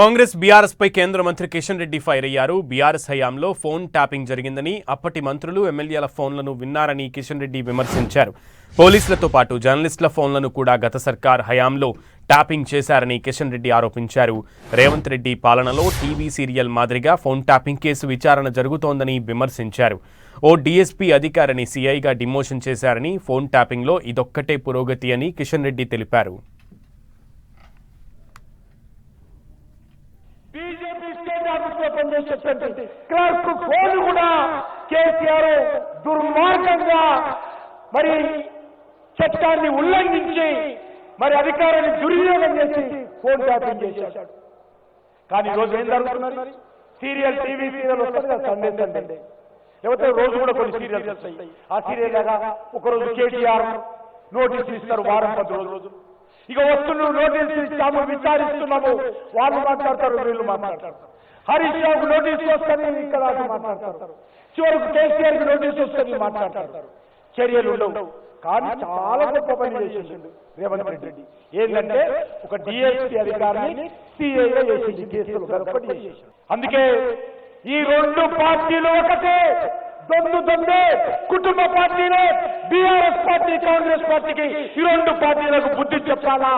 Congress BRS పై కేంద్ర మంత్రి కిషన్ రెడ్డి ఫైర్ అయ్యారు. బీఆర్ఎస్ హయాంలో ఫోన్ ట్యాపింగ్ జరిగిందని అప్పటి మంత్రులు ఎమ్మెల్యేల ఫోన్లను విన్నారని కిషన్ రెడ్డి విమర్శించారు. పోలీసులతో పాటు జర్నలిస్టుల ఫోన్లను కూడా గత సర్కార్ హయాంలో ట్యాపింగ్ చేశారని కిషన్ రెడ్డి ఆరోపించారు. రేవంత్ రెడ్డి పాలనలో టీవీ సీరియల్ మాదిరిగా ఫోన్ ట్యాపింగ్ కేసు విచారణ జరుగుతోందని విమర్శించారు. ఓ డీఎస్పీ అధికారిని సీఐగా డిమోషన్ చేశారని ఫోన్ ట్యాపింగ్లో ఇదొక్కటే పురోగతి అని కిషన్ రెడ్డి తెలిపారు. ఆఫీస్లో పనిచేసేటువంటి క్లర్క్ ఫోన్ కూడా కేసీఆర్ దుర్మార్గంగా మరి చట్టాన్ని ఉల్లంఘించి మరి అధికారాన్ని దుర్వినియోగం చేసి ఫోన్ ట్యాపింగ్ చేశాడు. కానీ ఈ రోజు ఏం జరుగుతున్నది? సీరియల్ టీవీ సీరియల్ వస్తుంది కదా సండే సండే. లేకపోతే రోజు కూడా కొన్ని సీరియల్స్ వస్తాయి. ఆ సీరియల్ లాగా ఒకరోజు కేటీఆర్ నోటీసులు ఇస్తారు వారం పది రోజులు. ఇక వస్తున్నావు నోటీసులు ఇచ్చాము విచారిస్తున్నాము. వాళ్ళు మాట్లాడతారు వీళ్ళు మాట్లాడతారు. హరీష్ రావుకు నోటీసు వస్తాయి ఇక్కడ మాట్లాడతారు. చివరికి కేసీఆర్కి నోటీసు వస్తుంది మాట్లాడతారు. చర్యలు ఉండవు. కానీ చాలా గొప్ప పని చేసిండు రేవంత్ రెడ్డి. ఏంటంటే ఒక డిఎస్పీ అధికారిని సిఐగా చేసింది కేసులు గడపడి అందుకే ఈ రెండు పార్టీలు ఒకటే. దొందు దొందే కుటుంబ పార్టీనే. బీఆర్ఎస్ పార్టీ కాంగ్రెస్ పార్టీకి ఈ రెండు పార్టీలకు బుద్ధి చెప్పాలా?